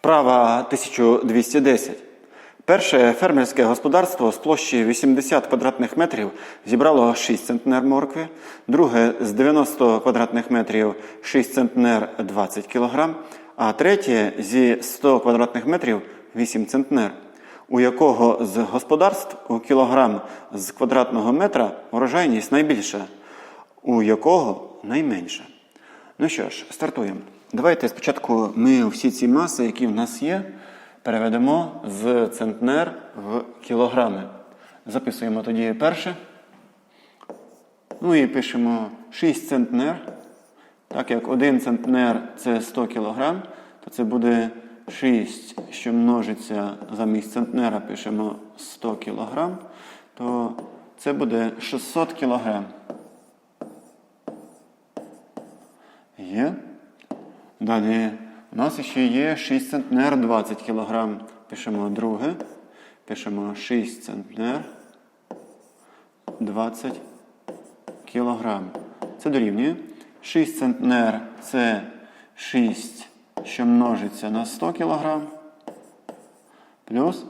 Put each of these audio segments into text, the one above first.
Вправа 1210. Перше фермерське господарство з площі 80 квадратних метрів зібрало 6 центнер моркви, друге з 90 квадратних метрів 6 центнер 20 кг, а третє зі 100 квадратних метрів 8 центнер, у якого з господарств у кілограм з квадратного метра врожайність найбільша, у якого найменша. Ну що ж, стартуємо. Давайте спочатку ми всі ці маси, які в нас є, переведемо з центнер в кілограми. Записуємо тоді перше. Ну і пишемо 6 центнер. Так як 1 центнер це 100 кілограм, то це буде 6, що множиться замість центнера, пишемо 100 кілограм, то це буде 600 кілограм. Є. Далі у нас ще є 6 центнер 20 кг. Пишемо друге. Пишемо 6 центнер 20 кг. Це дорівнює. 6 центнер це 6, що множиться на 100 кг. Плюс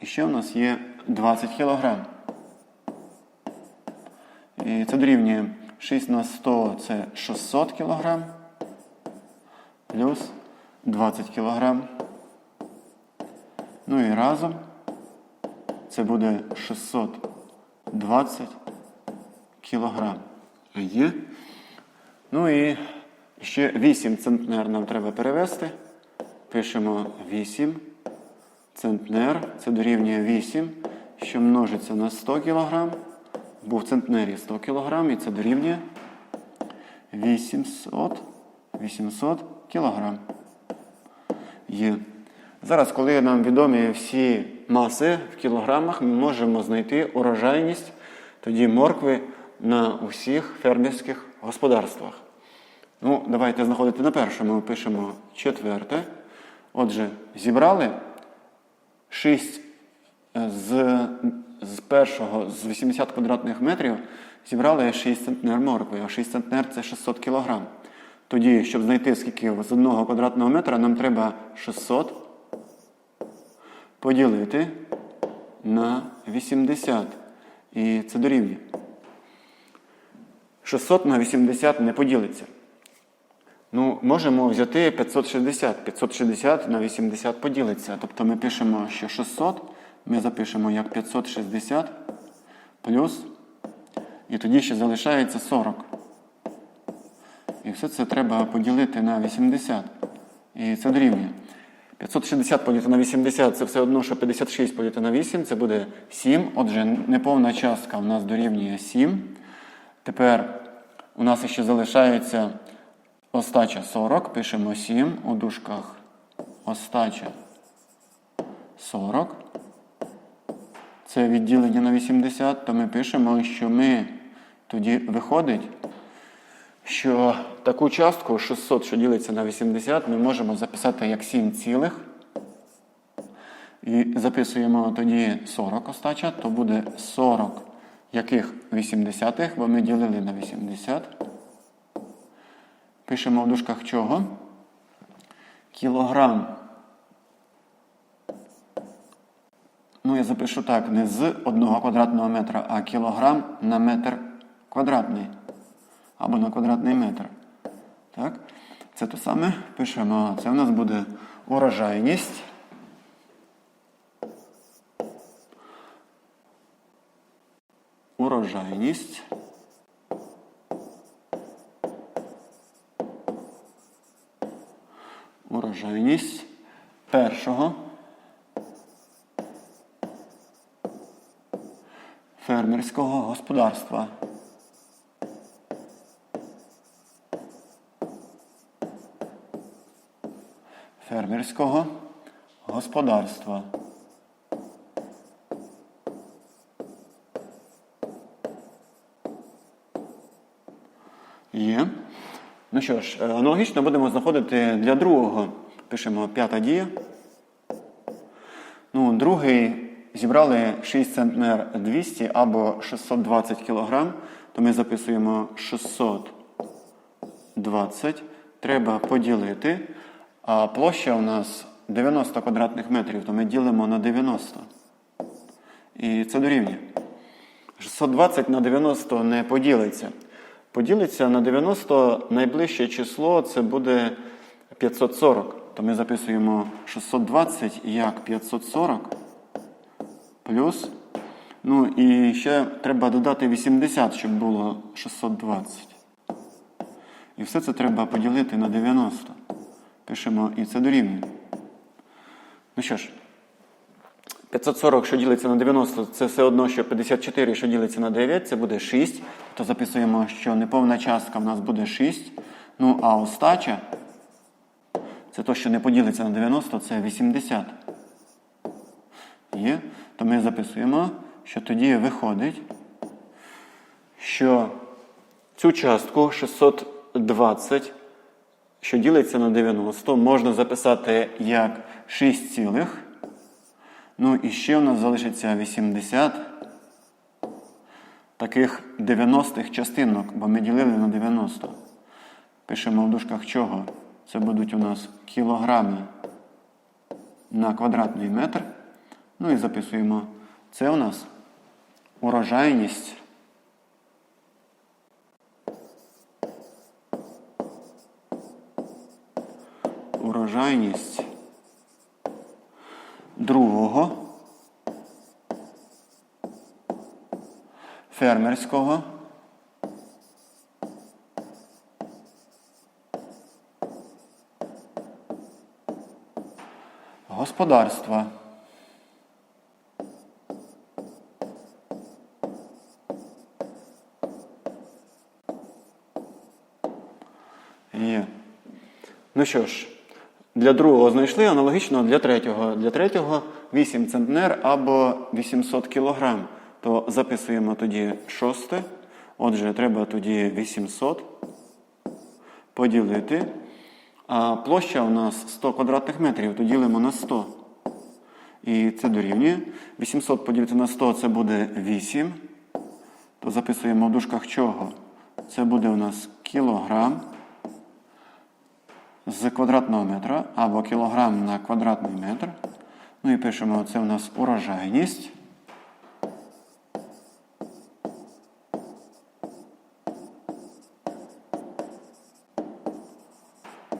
і ще у нас є 20 кг. І це дорівнює 6 на 100 це 600 кг. Плюс 20 кг. Ну і разом це буде 620 кг. Є. Ну і ще 8 центнер нам треба перевести. Пишемо 8 центнер. Це дорівнює 8, що множиться на 100 кг. Був в центнері 100 кг, і це дорівнює 800 800 кг. Є. Зараз, коли нам відомі всі маси в кілограмах, ми можемо знайти урожайність тоді моркви на усіх фермерських господарствах. Ну, давайте знаходити на першому. Ми пишемо четверте. Отже, зібрали 6 з, з першого, з 80 квадратних метрів, зібрали 6 центнер моркви, а 6 центнер це 600 кілограм. Тоді, щоб знайти скільки з одного квадратного метра, нам треба 600 поділити на 80. І це дорівнює. 600 на 80 не поділиться. Ну, можемо взяти 560. 560 на 80 поділиться. Тобто ми пишемо, що 600 ми запишемо як 560 плюс. І тоді ще залишається 40. І все це треба поділити на 80. І це дорівнює. 560 поділити на 80 це все одно, що 56 поділити на 8, це буде 7. Отже, неповна частка у нас дорівнює 7. Тепер у нас ще залишається остача 40. Пишемо 7 у дужках остача 40. Це відділення на 80, то ми пишемо, що ми тоді виходить що таку частку 600, що ділиться на 80, ми можемо записати як 7 цілих. І записуємо тоді 40 остача, то буде 40 яких 80, бо ми ділили на 80. Пишемо в дужках чого? Кілограм. Ну, я запишу так, не з 1 квадратного метра, а кілограм на метр квадратний або на квадратний метр. Так? Це те саме пишемо. Це у нас буде урожайність. Урожайність. Урожайність першого фермерського господарства. Фермерського господарства. Є. Ну що ж, е, аналогічно будемо знаходити для другого. Пишемо п'ята дія. Ну, Другий зібрали 6 центнер 200 або 620 кг, то ми записуємо 620. Треба поділити. А площа у нас 90 квадратних метрів, то ми ділимо на 90. І це дорівнює. 620 на 90 не поділиться. Поділиться на 90 найближче число це буде 540. То ми записуємо 620 як 540 плюс. Ну і ще треба додати 80, щоб було 620. І все це треба поділити на 90. Пишемо і це дорівнює. Ну що ж, 540, що ділиться на 90, це все одно, що 54, що ділиться на 9, це буде 6. То записуємо, що неповна частка в нас буде 6. Ну, а остача, це то, що не поділиться на 90, це 80. Є. То ми записуємо, що тоді виходить, що цю частку 620, що ділиться на 90, можна записати як 6 цілих. Ну і ще у нас залишиться 80 таких 90-х частинок, бо ми ділили на 90. Пишемо в дужках чого? Це будуть у нас кілограми на квадратний метр. Ну і записуємо. Це у нас урожайність. Урожайність другого фермерського господарства. Ну що ж, для другого знайшли, аналогічно для третього. Для третього 8 центнер або 800 кілограм. То записуємо тоді шосте. Отже, треба тоді 800 поділити. А площа у нас 100 квадратних метрів, то ділимо на 100. І це дорівнює. 800 поділити на 100 це буде 8. То записуємо в дужках чого? Це буде у нас кілограм з квадратного метра або кілограм на квадратний метр. Ну і пишемо, це у нас урожайність.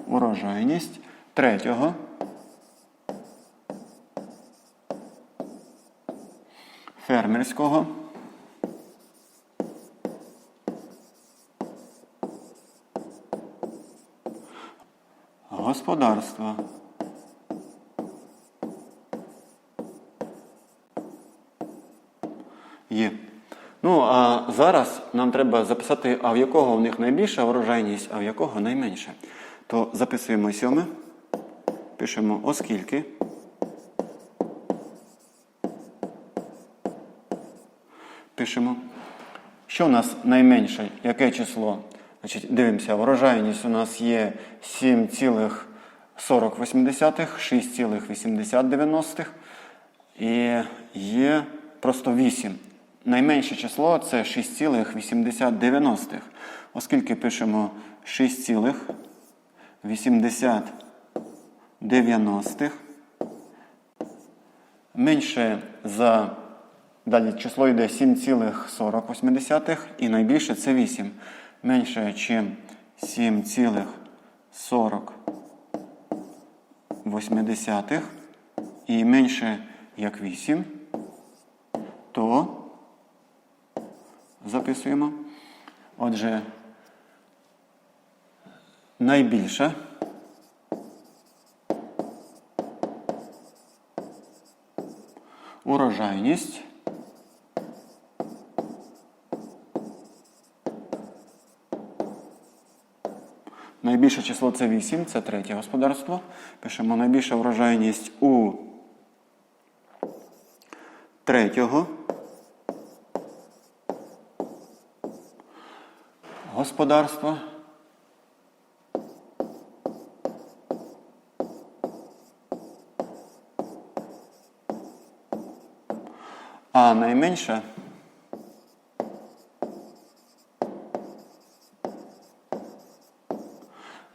Урожайність третього. Фермерського. Господарства. Є. Ну, а зараз нам треба записати, а в якого в них найбільша врожайність, а в якого найменша. То записуємо сьоме, пишемо оскільки. Пишемо. Що у нас найменше? Яке число? Значить, дивимося, врожайність у нас є 7,40, 6,80 і є просто 8. Найменше число це 6,80. Оскільки пишемо 6,80 менше за далі число йде 7,40 і найбільше це 8 менше, ніж 7,40 і менше як 8, то записуємо. Отже, найбільша урожайність Найбільше число це 8, це третє господарство. Пишемо найбільша врожайність у третього господарства. А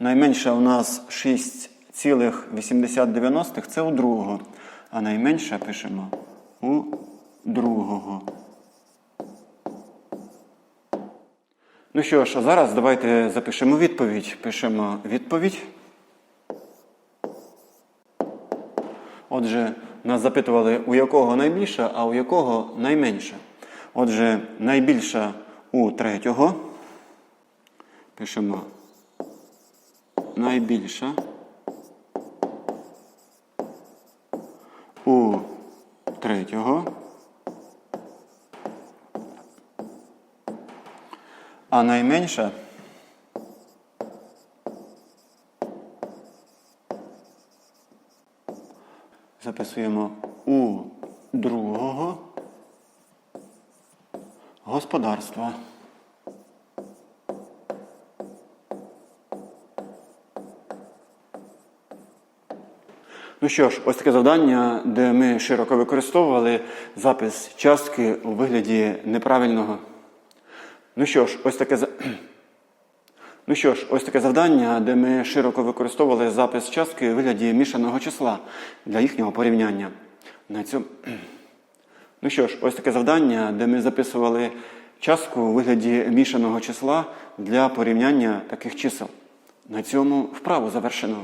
найменша Найменше у нас 6,80 це у другого. А найменше пишемо у другого. Ну що ж, а зараз давайте запишемо відповідь. Пишемо відповідь. Отже, нас запитували, у якого найбільша, а у якого найменша. Отже, найбільша у третього. Пишемо найбільша. У третього. А найменша записуємо у другого господарства. Ну що ж, ось таке завдання, де ми широко використовували запис частки у вигляді неправильного. Ну що ж, ось таке Ну що ж, ось таке завдання, де ми широко використовували запис частки у вигляді мішаного числа для їхнього порівняння. На цьому... Ну що ж, ось таке завдання, де ми записували частку у вигляді мішаного числа для порівняння таких чисел. На цьому вправу завершено.